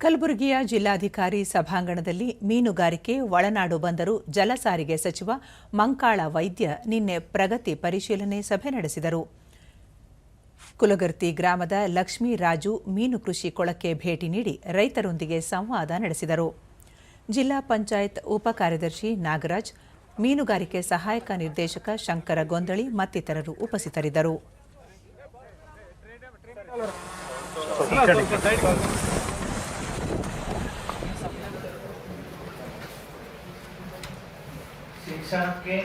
ಕಲಬುರಗಿಯ ಜಿಲ್ಲಾಧಿಕಾರಿ ಸಭಾಂಗಣದಲ್ಲಿ ಮೀನುಗಾರಿಕೆ ಒಳನಾಡು ಬಂದರು ಜಲಸಾರಿಗೆ ಸಚಿವ ಮಂಕಾಳ ವೈದ್ಯ ನಿನ್ನೆ ಪ್ರಗತಿ ಪರಿಶೀಲನೆ ಸಭೆ ನಡೆಸಿದರು ಕುಲಗರ್ತಿ ಗ್ರಾಮದ ಲಕ್ಷ್ಮೀ ರಾಜು ಮೀನು ಕೃಷಿ ಕೊಳಕ್ಕೆ ಭೇಟಿ ನೀಡಿ ರೈತರೊಂದಿಗೆ ಸಂವಾದ ನಡೆಸಿದರು ಜಿಲ್ಲಾ ಪಂಚಾಯತ್ ಉಪ ಕಾರ್ಯದರ್ಶಿ ನಾಗರಾಜ್ ಮೀನುಗಾರಿಕೆ ಸಹಾಯಕ ನಿರ್ದೇಶಕ ಶಂಕರ ಗೊಂದಳಿ ಮತ್ತಿತರರು ಉಪಸ್ಥಿತರಿದ್ದರು शिक्षण के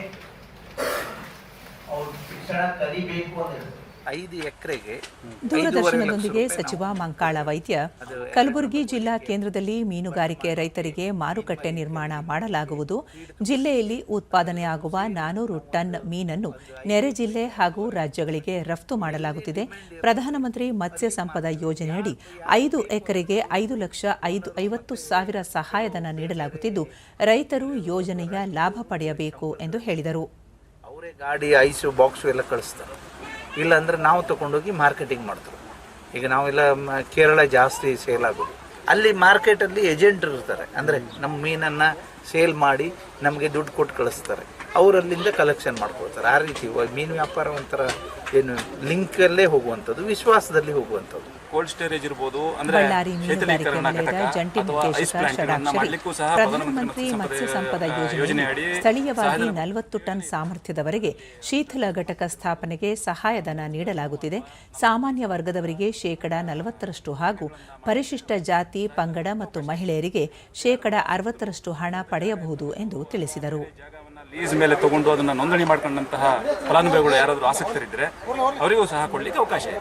और शिक्षण करीब एक को ಐದು ಎಕರೆಗೆ ದೂರದರ್ಶನದೊಂದಿಗೆ ಸಚಿವ ಮಂಕಾಳ ವೈದ್ಯ ಕಲಬುರಗಿ ಜಿಲ್ಲಾ ಕೇಂದ್ರದಲ್ಲಿ ಮೀನುಗಾರಿಕೆ ರೈತರಿಗೆ ಮಾರುಕಟ್ಟೆ ನಿರ್ಮಾಣ ಮಾಡಲಾಗುವುದು. ಜಿಲ್ಲೆಯಲ್ಲಿ ಉತ್ಪಾದನೆಯಾಗುವ ನಾನೂರು ಟನ್ ಮೀನನ್ನು ನೆರೆ ಜಿಲ್ಲೆ ಹಾಗೂ ರಾಜ್ಯಗಳಿಗೆ ರಫ್ತು ಮಾಡಲಾಗುತ್ತಿದೆ. ಪ್ರಧಾನಮಂತ್ರಿ ಮತ್ಸ್ಯ ಸಂಪದ ಯೋಜನೆಯಡಿ ಐದು ಎಕರೆಗೆ ಐದು ಲಕ್ಷ ಐದು ಐವತ್ತು ಸಾವಿರ ಸಹಾಯಧನ ನೀಡಲಾಗುತ್ತಿದ್ದು ರೈತರು ಯೋಜನೆಯ ಲಾಭ ಪಡೆಯಬೇಕು ಎಂದು ಹೇಳಿದರು. ಅವರೇ ಗಾಡಿ ಐಸು ಬಾಕ್ಸು ಎಲ್ಲ ಕಳಿಸ್ತಾರೆ. ಇಲ್ಲಾಂದ್ರೆ ನಾವು ತಗೊಂಡೋಗಿ ಮಾರ್ಕೆಟಿಂಗ್ ಮಾಡ್ತೀವಿ. ಈಗ ನಾವೆಲ್ಲ ಕೇರಳ ಜಾಸ್ತಿ ಸೇಲ್ ಆಗೋದು. ಅಲ್ಲಿ ಮಾರ್ಕೆಟಲ್ಲಿ ಏಜೆಂಟ್ ಇರ್ತಾರೆ. ಅಂದರೆ ನಮ್ಮ ಮೀನನ್ನು ಸೇಲ್ ಮಾಡಿ ನಮಗೆ ದುಡ್ಡು ಕೊಟ್ಟು ಕಳಿಸ್ತಾರೆ. ಅವರಲ್ಲಿಂದ ಕಲೆಕ್ಷನ್ ಮಾಡ್ಕೊಳ್ತಾರೆ. ಆ ರೀತಿ ಮೀನು ವ್ಯಾಪಾರ ಒಂಥರ ಏನು ಲಿಂಕಲ್ಲೇ ಹೋಗುವಂಥದ್ದು, ವಿಶ್ವಾಸದಲ್ಲಿ ಹೋಗುವಂಥದ್ದು. ಕೋಲ್ಡ್ ಸ್ಟೋರೇಜ್ ಇರಬಹುದು ಅಂದ್ರೆ ಬಳ್ಳಾರಿ ಮೀನುಗಾರಿಕೆ ಶೀತಲೀಕರಣ ವಲಯದ ಘಟಕ ಜಂಟಿ ನಿರ್ದೇಶಕ ಷಡಾಕ್ಷರಿ ಸಹ ಪ್ರಧಾನಮಂತ್ರಿ ಮತ್ಸ್ಯ ಸಂಪದ ಯೋಜನೆಯಡಿ ಸ್ಥಳೀಯವಾಗಿ ನಲವತ್ತು ಟನ್ ಸಾಮರ್ಥ್ಯದವರೆಗೆ ಶೀತಲ ಘಟಕ ಸ್ಥಾಪನೆಗೆ ಸಹಾಯಧನ ನೀಡಲಾಗುತ್ತಿದೆ. ಸಾಮಾನ್ಯ ವರ್ಗದವರಿಗೆ ಶೇಕಡ ನಲವತ್ತರಷ್ಟು ಹಾಗೂ ಪರಿಶಿಷ್ಟ ಜಾತಿ ಪಂಗಡ ಮತ್ತು ಮಹಿಳೆಯರಿಗೆ ಶೇಕಡ ಅರವತ್ತರಷ್ಟು ಹಣ ಪಡೆಯಬಹುದು ಎಂದು ತಿಳಿಸಿದರು. ಲೀಸ್ ಮೇಲೆ ತಗೊಂಡು ಅದನ್ನ ನೋಂದಣಿ ಮಾಡ್ಕೊಂಡಂತಹ ಫಲಾನುಭವಿಗಳು ಯಾರಾದರೂ ಆಸಕ್ತರಿದ್ರೆ ಅವರಿಗೂ ಸಹ ಕೊಡ್ಲಿಕ್ಕೆ ಅವಕಾಶ ಇದೆ.